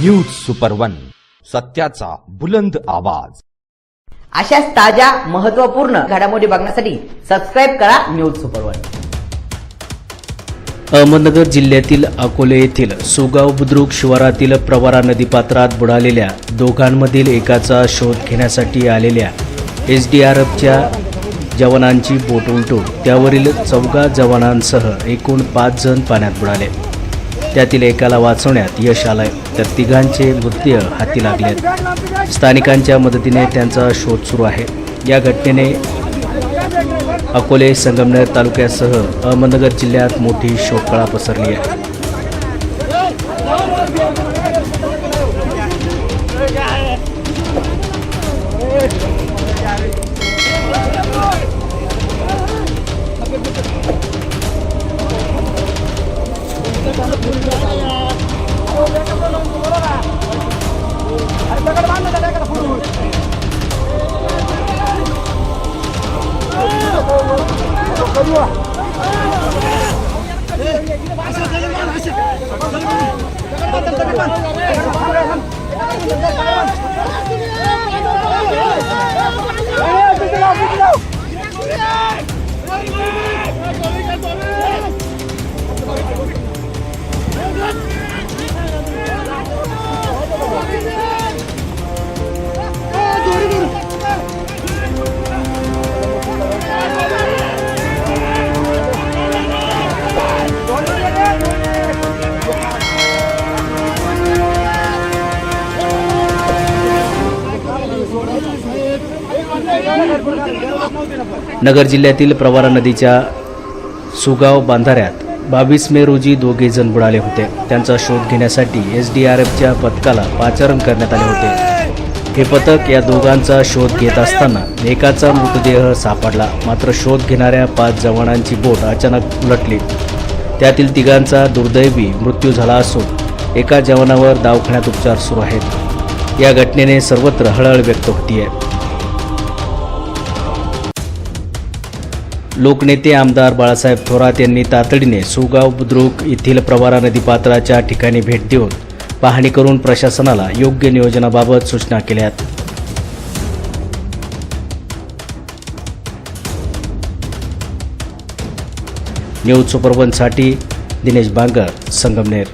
News super one सत्याचा बुलंद आवाज. अशाच ताज्या महत्त्वपूर्ण घडामोडी बघण्यासाठी सबस्क्राईब करा न्यूज सुपर वन अहमदनगर जिल्ह्यातील अकोले येथील सुगाव बुद्रुक शिवारातील प्रवारा नदीपात्रात बुडालेल्या दोघांमधील एकाचा शोध घेण्यासाठी आलेल्या एस डी आर एफच्या जवानांची बोट उलटून त्यावरील चौघा जवानांसह एकूण पाच जण पाण्यात बुडाले. त्यातील एकाला वाचवण्यात यश आलंय. तर तिघांचे मृत्यू हाती लागले स्थानिकांच्या मदतीने त्यांचा शोध सुरू आहे. या घटनेने अकोले संगमनेर तालुक्यासह अहमदनगर जिल्ह्यात मोठी शोककळा पसरली आहे. Ayo, kita lawan, kita lawan. नगर जिल्ह्यातील प्रवारा नदीच्या सुगाव बांधाऱ्यात बावीस मे रोजी दोघे जण बुडाले होते. त्यांचा शोध घेण्यासाठी एस डी आर एफच्या पथकाला पाचारण करण्यात आले होते. हे पथक या दोघांचा शोध घेत असताना एकाचा मृतदेह सापडला. मात्र शोध घेणाऱ्या पाच जवानांची बोट अचानक उलटली. त्यातील तिघांचा दुर्दैवी मृत्यू झाला असून एका जवानावर दवाखान्यात उपचार सुरू आहेत. या घटनेने सर्वत्र हळहळ व्यक्त होतीये. लोकनेते आमदार बाळासाहेब थोरात यांनी तातडीने सुगाव बुद्रुक येथील प्रवारा नदीपात्राच्या ठिकाणी भेट देऊन पाहणी करून प्रशासनाला योग्य नियोजनाबाबत सूचना केल्यात. न्यूज सुपरवनसाठी दिनेश बांगर संगमनेर.